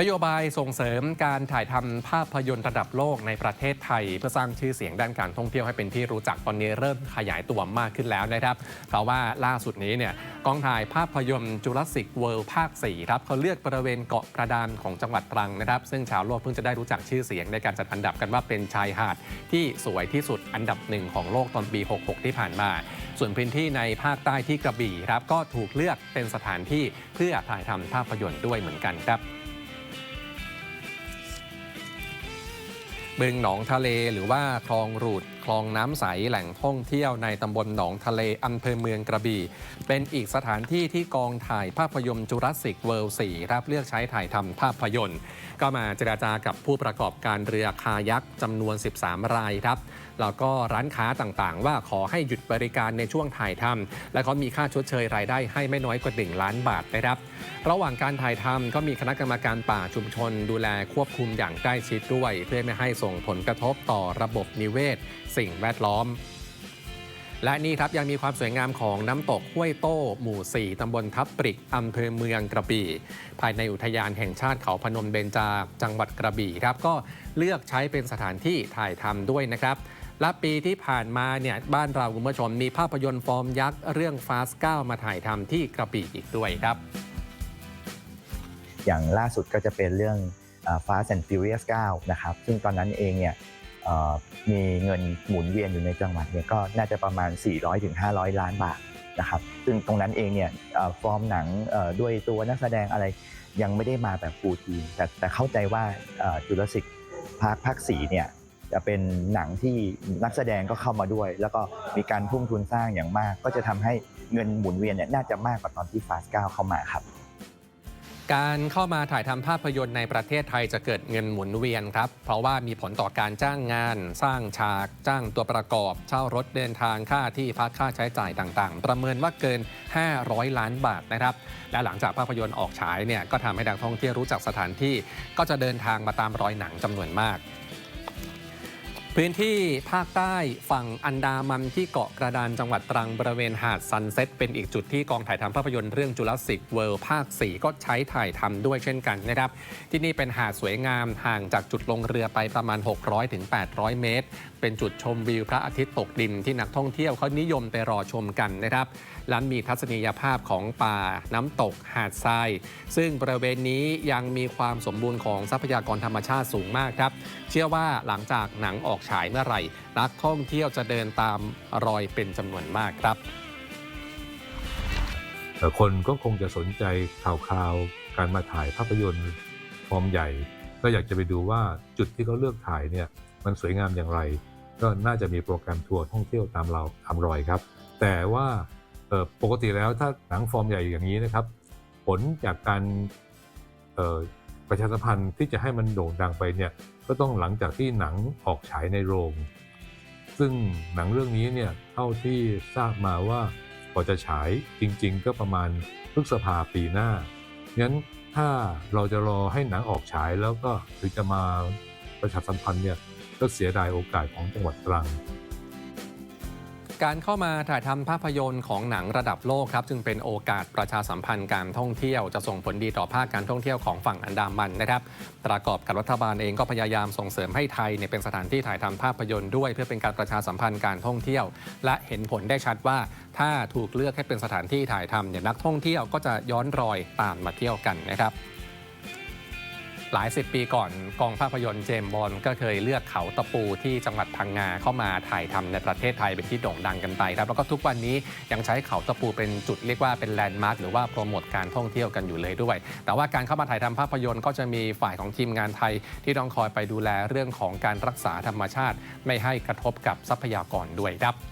นโยบายส่งเสริมการถ่ายทำภาพยนตร์ระดับโลกในประเทศไทย เพื่อสร้างชื่อเสียงด้านการท่องเที่ยวให้เป็นที่รู้จักตอนนี้เริ่มขยายตัวมากขึ้นแล้วนะครับ เพราะว่าล่าสุดนี้เนี่ยกองถ่ายภาพยนตร์จุลศิกเวิลด์ภาค 4 ครับเขาเลือกบริเวณเกาะกระดานของจังหวัดตรังนะครับ ซึ่งชาวโลกเพิ่งจะได้รู้จักชื่อเสียงในการจัดอันดับกันว่าเป็นชายหาดที่สวยที่สุดอันดับหนึ่งของโลกตอนปี 66 ที่ผ่านมา ส่วนพื้นที่ในภาคใต้ที่กระบี่ครับก็ถูกเลือกเป็นสถานที่เพื่อถ่ายทำภาพยนตร์ด้วยเหมือนกันครับ บึงหนองทะเลหรือว่าคลองรูด คลองน้ำใสแหล่งท่องเที่ยวในตำบลหนองทะเลอำเภอเมืองกระบี่ เป็นอีกสถานที่ที่กองถ่ายภาพยนตร์จุราสสิกเวิลด์4ครับเลือกใช้ถ่ายทำภาพยนตร์ ก็มาเจราจากับผู้ประกอบการเรือคายักจำนวน 13 รายครับแล้วก็ร้านค้าต่างๆ ว่าขอให้หยุดบริการในช่วงถ่ายทำและเขามีค่าชดเชยรายได้ให้ไม่น้อยกว่า 1 ล้านบาทนะครับ ระหว่างการถ่ายทำก็มีคณะกรรมการป่าชุมชน ดูแลควบคุมอย่างใกล้ชิดด้วย เพื่อไม่ให้ส่งผลกระทบต่อระบบนิเวศสิ่งแวดล้อม และนี่ครับยังมีความสวยงามของน้ำตกห้วยโต้ หมู่ 4 ตำบลทับปริกอำเภอเมืองกระบี่ ภายในอุทยานแห่งชาติเขาพนมเบญจา จังหวัดกระบี่ครับ ก็เลือกใช้เป็นสถานที่ถ่ายทำด้วยนะครับและปีที่ผ่านมาเนี่ยบ้านเราคุณผู้ชมมีภาพยนตร์ฟอร์มยักษ์เรื่อง Fast 9มาถ่ายทำที่กระบี่อีกด้วยครับ อย่างล่าสุดก็จะเป็นเรื่องอ่า Fast and Furious 9 นะครับ ซึ่งตอนนั้นเองเนี่ย มีเงินหมุนเวียนอยู่ในจังหวัดเนี่ยก็น่าจะประมาณ 400-500 ล้านบาทนะครับซึ่งตรงนั้นเองเนี่ยอฟอร์มหนังด้วยตัวนักแสดงอะไรยังไม่ได้มาแบบฟูลทีมแต่แต่เข้าใจว่าจุลศิษย์ภาคภาค4เนี่ยจะเป็นหนังที่นักแสดงก็เข้ามาด้วย แล้วก็มีการทุ่มทุนสร้างอย่างมาก ก็จะทำให้เงินหมุนเวียนเนี่ยน่าจะมากกว่าตอนที่ Fast 9เข้ามาครับ การเข้ามาถ่ายทำภาพยนตร์ในประเทศไทยจะเกิดเงินหมุนเวียนครับ เพราะว่ามีผลต่อการจ้างงาน สร้างฉาก จ้างตัวประกอบ เช่ารถเดินทางค่าที่พักค่าใช้จ่ายต่างๆ ประเมินว่าเกิน 500 ล้านบาทนะครับ และหลังจากภาพยนตร์ออกฉายเนี่ยก็ทำให้นักท่องเที่ยวรู้จักสถานที่ ก็จะเดินทางมาตามรอยหนังจำนวนมาก พื้นที่ภาคใต้ฝั่งอันดามันที่เกาะกระดานจังหวัดตรังบริเวณหาดซันเซ็ตเป็นอีกจุดที่กองถ่ายทำภาพยนตร์เรื่องจุลศิกเวิลด์ภาค 4 ก็ใช้ถ่ายทำด้วยเช่นกันนะครับ ที่นี่เป็นหาดสวยงามห่างจากจุดลงเรือไปประมาณ 600-800เมตร เป็นจุดชมวิวพระอาทิตย์ตกดินที่นักท่องเที่ยวเขานิยมไปรอชมกันนะครับและมีทัศนียภาพของป่าน้ำตกหาดทราย ซึ่งบริเวณนี้ยังมีความสมบูรณ์ของทรัพยากรธรรมชาติสูงมากครับ เชื่อว่าหลังจากหนังออกฉายเมื่อไหร่ นักท่องเที่ยวจะเดินตามรอยเป็นจำนวนมากครับ คนก็คงจะสนใจข่าวคราวการมาถ่ายภาพยนตร์ฟอร์มใหญ่ ก็อยากจะไปดูว่าจุดที่เขาเลือกถ่ายเนี่ยมันสวยงามอย่างไร ก็น่าจะมีโปรแกรมทัวร์ท่องเที่ยวตามเราตามรอยครับ แต่ว่าปกติแล้วถ้าหนังฟอร์มใหญ่อย่างนี้นะครับ ผลจากการประชาสัมพันธ์ที่จะให้มันโด่งดังไปเนี่ย ก็ต้องหลังจากที่หนังออกฉายในโรง ซึ่งหนังเรื่องนี้เนี่ยเท่าที่ทราบมาว่ากว่าจะฉายจริง ๆ ก็ประมาณพฤษภาปีหน้างั้นถ้าเราจะรอให้หนังออกฉายแล้วก็ถึงจะมาประชาสัมพันธ์เนี่ยก็เสียดายโอกาสของจังหวัดตรัง การเข้ามาถ่ายทำภาพยนตร์ของหนังระดับโลกครับจึงเป็นโอกาสประชาสัมพันธ์การท่องเที่ยวจะส่งผลดีต่อภาคการท่องเที่ยวของฝั่งอันดามันนะครับ ประกอบกับรัฐบาลเองก็พยายามส่งเสริมให้ไทยเนี่ยเป็นสถานที่ถ่ายทำภาพยนตร์ด้วย เพื่อเป็นการประชาสัมพันธ์การท่องเที่ยว และเห็นผลได้ชัดว่า ถ้าถูกเลือกให้เป็นสถานที่ถ่ายทำเนี่ยนักท่องเที่ยวก็จะย้อนรอยตามมาเที่ยวกันนะครับ หลายสิบปีก่อนกองภาพยนตร์เจมบอลก็เคยเลือกเขาตะปูที่จังหวัดพังงาเข้ามาถ่ายทำในประเทศไทยเป็นที่โด่งดังกันไปครับแล้วก็ทุกวันนี้ยังใช้เขาตะปูเป็นจุดเรียกว่าเป็นแลนด์มาร์คหรือว่าโปรโมทการท่องเที่ยวกันอยู่เลยด้วย แต่ว่าการเข้ามาถ่ายทำภาพยนตร์ก็จะมีฝ่ายของทีมงานไทย ที่ต้องคอยไปดูแลเรื่องของการรักษาธรรมชาติ ไม่ให้กระทบกับทรัพยากรด้วยครับ